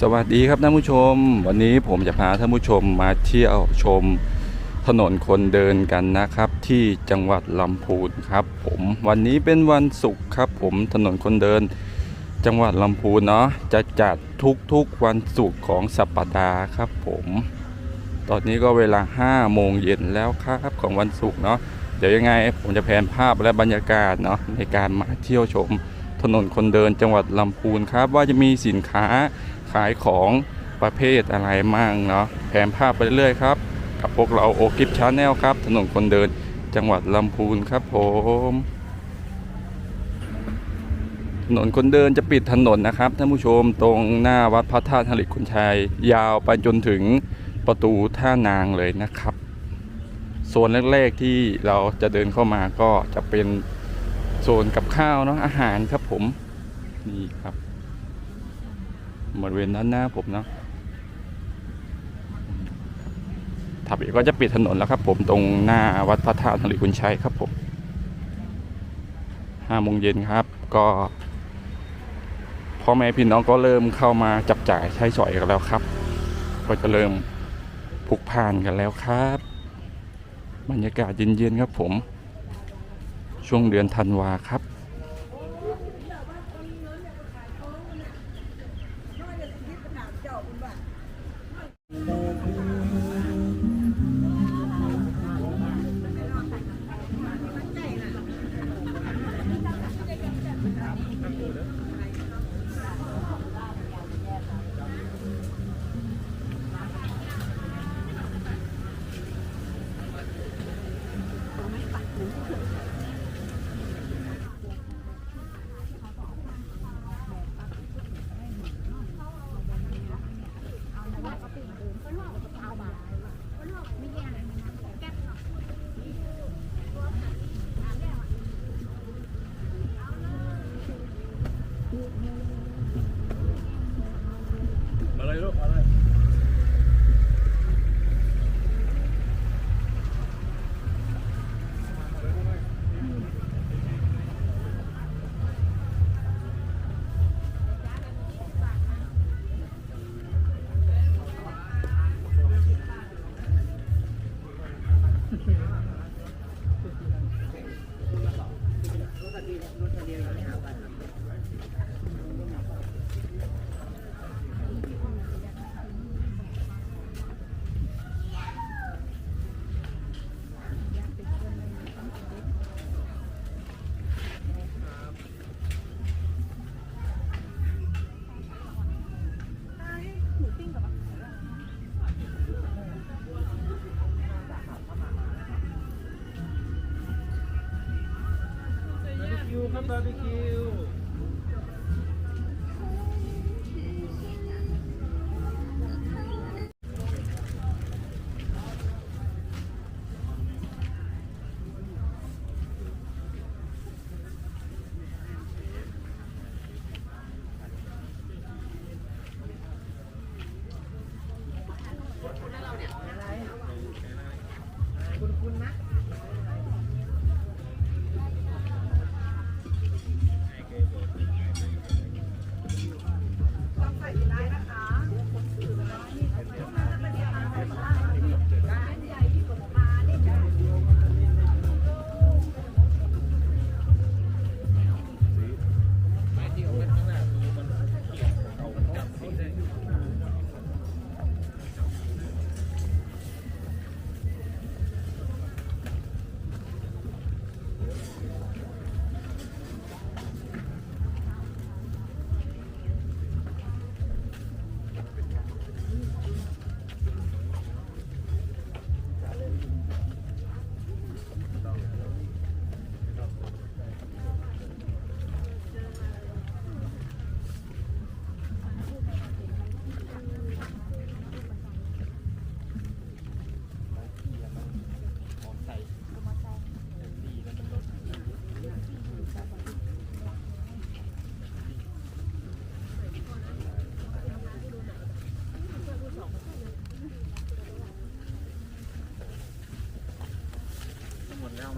สวัสดีครับท่านผู้ชม วันนี้ผมจะพาท่านผู้ชมมาเที่ยวชมถนนคนเดินกันนะครับ ที่จังหวัดลำพูนครับผมวันนี้เป็นวันศุกร์ครับ ผมถนนคนเดิน จังหวัดลำพูนเนาะจะจัดทุกๆวันศุกร์ของสัปดาห์ครับ ผม ตอนนี้ก็เวลา5โมงเย็นแล้วครับของวันศุกร์เนาะเดี๋ยวยังไง ผมจะแผนภาพและบรรยากาศเนาะในการมาเที่ยวชม ถนนคนเดินจังหวัดลำพูนครับ ว่าจะมีสินค้าขายของประเภทอะไรมั่งเนาะแผนภาพไปเรื่อยครับ กับพวกเราโอกิฟชาแนลครับ ถนนคนเดินจังหวัดลำพูนครับผมถนนคนเดินจะปิดถนนนะครับท่านผู้ชมตรงหน้าวัดพระธาตุหริคุณชัย ยาวไปจนถึงประตูท่านางเลยนะครับโซนแรกๆที่เราจะเดินเข้ามาก็จะเป็น โซนกับข้าวเนาะอาหารครับผม นี่ครับบริเวณด้านหน้าผมเนาะถับอีกก็จะปิดถนนแล้วครับผมตรงหน้าวัดพระธาตุหริคุณชัยครับผมห้าโมงเย็นครับก็พ่อแม่พี่น้องก็เริ่มเข้ามาจับจ่ายใช้สอยกันแล้วครับ ก็จะเริ่มพลุกพานกันแล้วครับ บรรยากาศเย็นๆครับผม ช่วงเดือนธันวาครับมา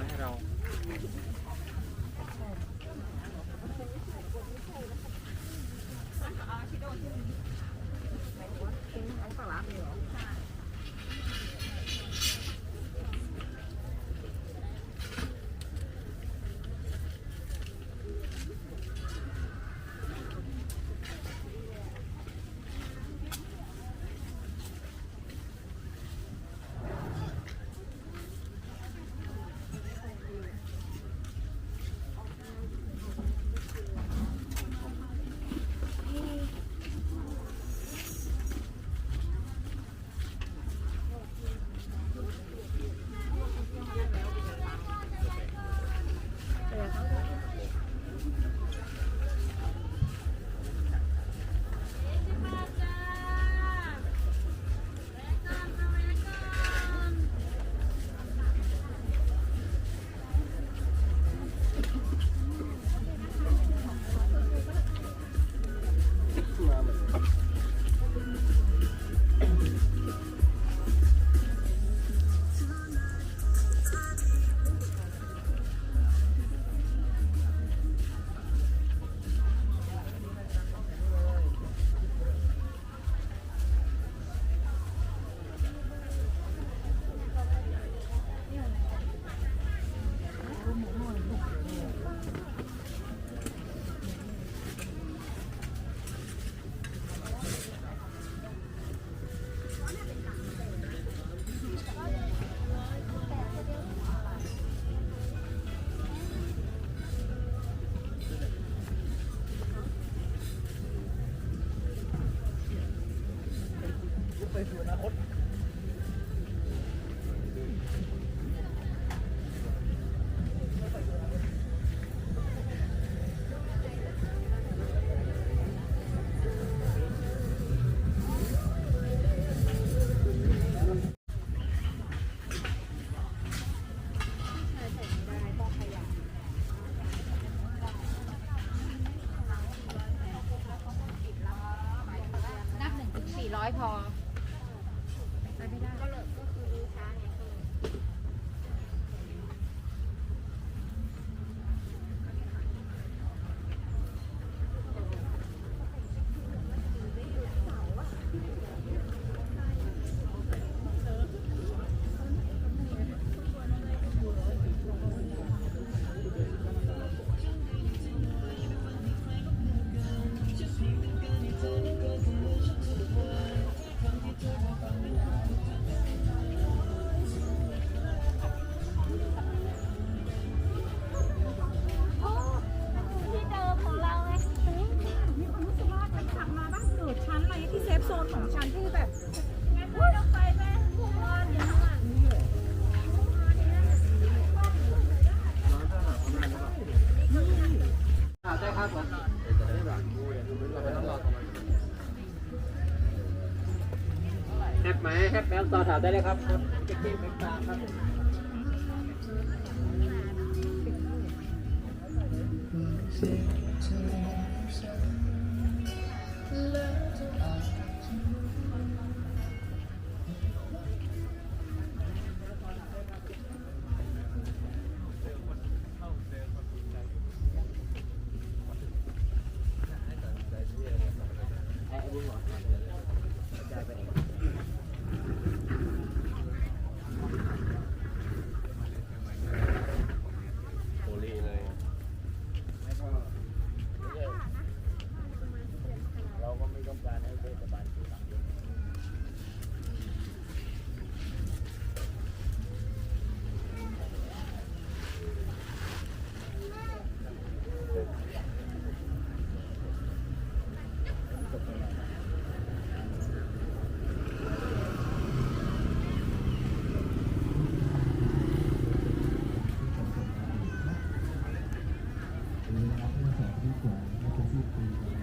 มาให้เราอันเป็องตลเลยหรอ เราเนับหนึ่งถึงสี่ร้อยพอ แฮปไหมแฮปแมวต่อถามได้เลยครับครับเจ๊เจ๊ตาครับ ครับท่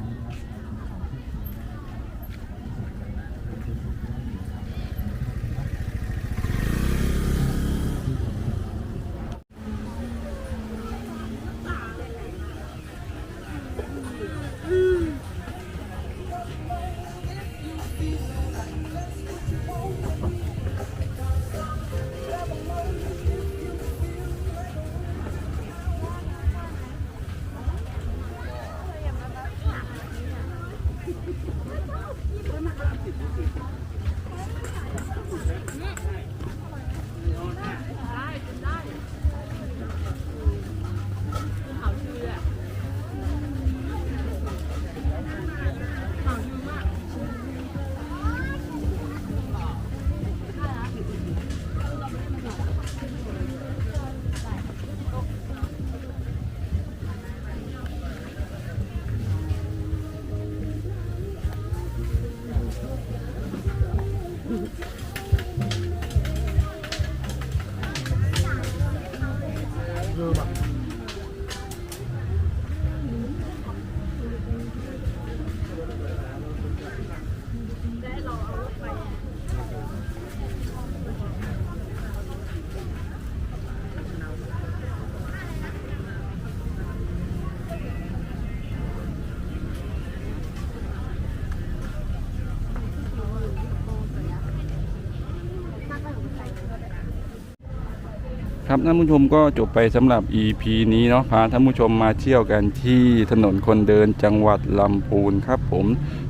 านผู้ชมก็จบไปสำหรับ EP นี้เนาะพาท่านผู้ชมมาเที่ยวกันที่ถนนคนเดินจังหวัดลำพูนครับผม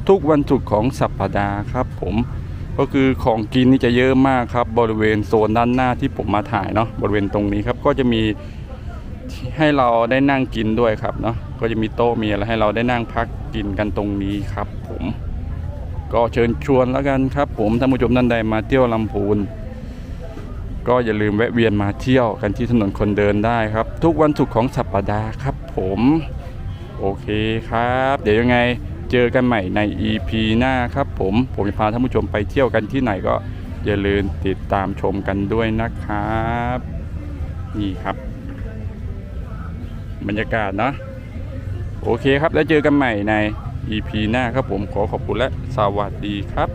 ทุกวันศุกร์ของสัปดาห์ครับผมก็คือของกินนี่จะเยอะมากครับ บริเวณโซนด้านหน้าที่ผมมาถ่ายเนาะบริเวณตรงนี้ครับก็จะมีให้เราได้นั่งกินด้วยครับเนาะก็จะมีโต๊ะมีอะไรให้เราได้นั่งพักกินกันตรงนี้ครับผม ก็เชิญชวนแล้วกันครับ ผมท่านผู้ชมท่านใดมาเที่ยวลำพูน ก็อย่าลืมแวะเวียนมาเที่ยวกันที่ถนนคนเดินได้ครับ ทุกวันศุกร์ของสัปดาห์ครับผม โอเคครับ เดี๋ยวยังไงเจอกันใหม่ใน EP หน้าครับผม ผมจะพาท่านผู้ชมไปเที่ยวกันที่ไหนก็อย่าลืมติดตามชมกันด้วยนะครับ นี่ครับ บรรยากาศเนาะโอเคครับแล้วเจอกันใหม่ใน EP หน้าครับผมขอขอบคุณและสวัสดีครับ